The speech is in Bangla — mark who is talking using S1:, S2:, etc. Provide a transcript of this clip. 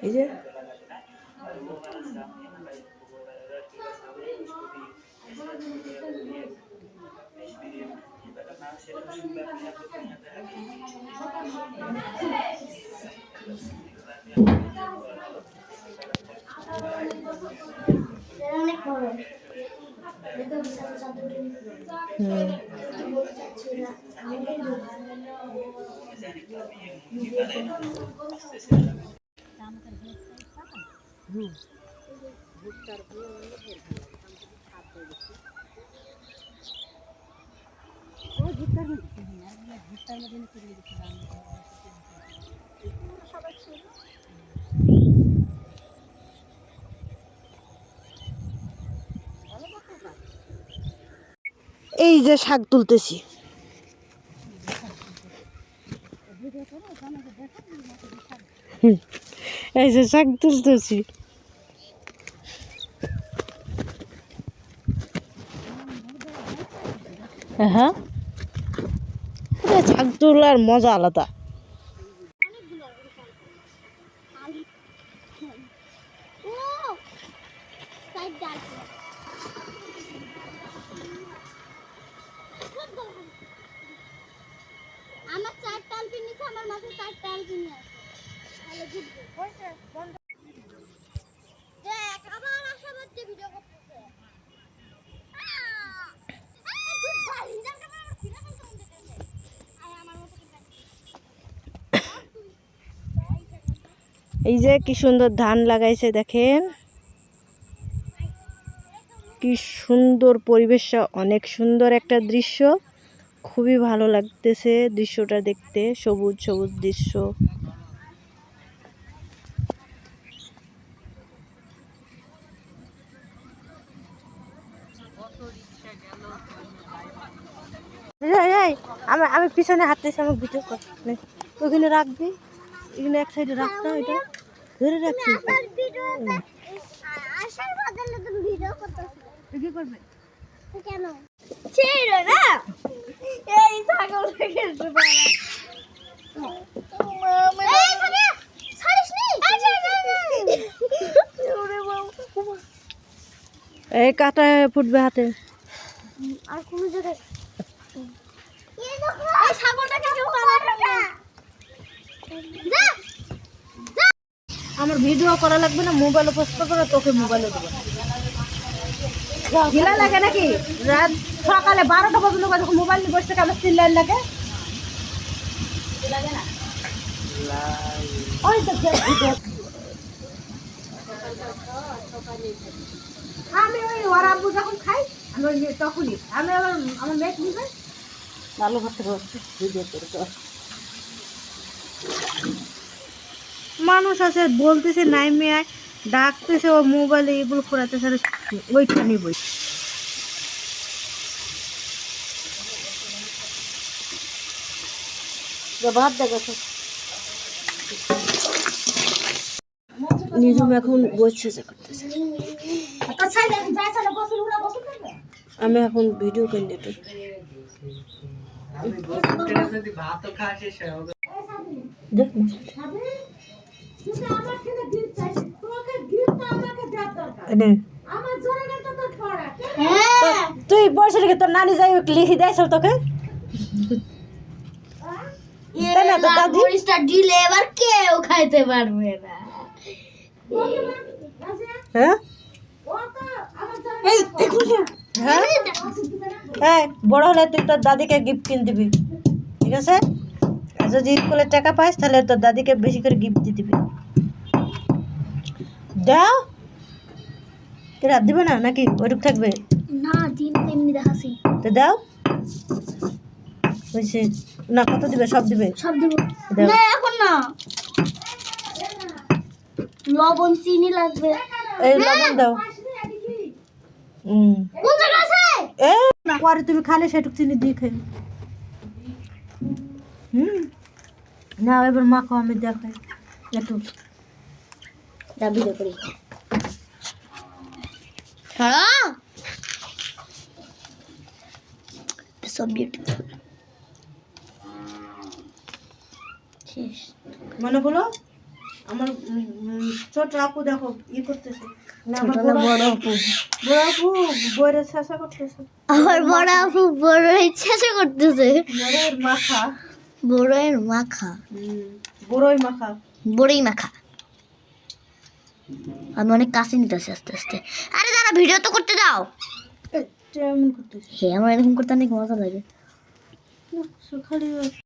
S1: এই যে
S2: অনেক বড় দেখো বিশাল চাদর
S1: মধ্যে
S2: ভুট্টার চাচ্ছি
S1: এই যে শাক তুলতেছি। এই যে শাক তুলতেছি। হ্যাঁ। শাক তোলার মজা আলাদা।
S2: আমার চার টাল আমার মাথায় চার টাল পিনি আছে। তাহলে জিতবে দেখ আবার ভিডিও করতেছে। এই
S1: যে কি সুন্দর ধান লাগাইছে দেখেন। কি সুন্দর পরিবেশটা অনেক সুন্দর একটা দৃশ্য। খুবই ভালো লাগতেছে দৃশ্যটা দেখতে সবুজ সবুজ দৃশ্য। আমি আমি পিছনে হাঁটতেছি আমার ভিডিও কর নে, ওখানে রাখবি এখানে এক সাইডে রাখতে এটা ধরে রাখছি
S2: ভিডিও
S1: করবে?
S2: কেন? ছেড়ে না! এই ছাগল এই
S1: কাটা ফুটবে হাতে।
S2: আর কোন জায়গায়
S1: আমার ভিডিও করা লাগবে না মোবাইলে পোস্ট করে তোকে মোবাইলে দেবো। লাগে নাকি? রাত সকালে বারোটা পর্যন্ত যখন মোবাইল নিয়ে বসে আমার চিল্লাইন লাগে। ওই তো আমি ওই ওর আব্বু যখন খাই, আমি ওই তখনই। আমি আবার আমার মেয়ে নিবে করতে হচ্ছে, ভিডিও করে মানুষ আছে, বলতেছে নাই মেয়ে ডাকতেছে, ও মোবাইলে এগুলো করাতেছে আর ওইখানে বই ভাত দেখাচ্ছে। নিজম এখন বসছে করতেছে। আমি এখন ভিডিও ক্যান্ডিডেট দেখ এনে।
S2: হ্যাঁ।
S1: তুই বসে তোর নানি যাই লিখি দেয় তোকে। তাই না তো দাদি?
S2: মরিচটা দিলে এবার কেউ খাইতে পারবে না
S1: হ্যাঁ হ্যাঁ হ্যাঁ বড় হলে তুই তোর দাদিকে গিফট কিনে দিবি ঠিক আছে আর যদি স্কুলে টাকা পাইস তাহলে তোর দাদিকে বেশি করে গিফট দিয়ে দিবি দাও তোর আর দিবে না নাকি ওইটুক থাকবে
S2: না দিন এমনি দেখাছি
S1: তো দাও হয়েছে না কত দিবে? সব দিবে?
S2: সব দেবো। না এখন না। লবণ চিনি লাগবে।
S1: এই লবণ দাও। হুম
S2: কোন জায়গা আছে?
S1: এ পরে তুমি খালে সেটুক চিনি দিয়ে খাই। হুম। না এবার মাখো আমি দেখাই। একটু।
S2: দাবি করি। ছাড়া সো বিউটিফুল শেষ
S1: মনে হলো? আমার ছোট আপু দেখো ই করতেছে। না আমার
S2: ছোট না
S1: বড়
S2: বড় আপু।
S1: বড় আপু বইরে শেষা করতেছে।
S2: আমার বড় আপু বড় ইচ্ছা করতেছে।
S1: বড়ের মাথা
S2: বড়ের মাখা।
S1: বড়ই মাথা
S2: বড়ই মাখা। আমি অনেক কাছে নিতেছি আস্তে আস্তে। আরে দাঁড়া ভিডিও তো করতে দাও।
S1: এ, এমন করতেছে।
S2: হে আমার এরকম করতে অনেক মজা লাগে।
S1: খালি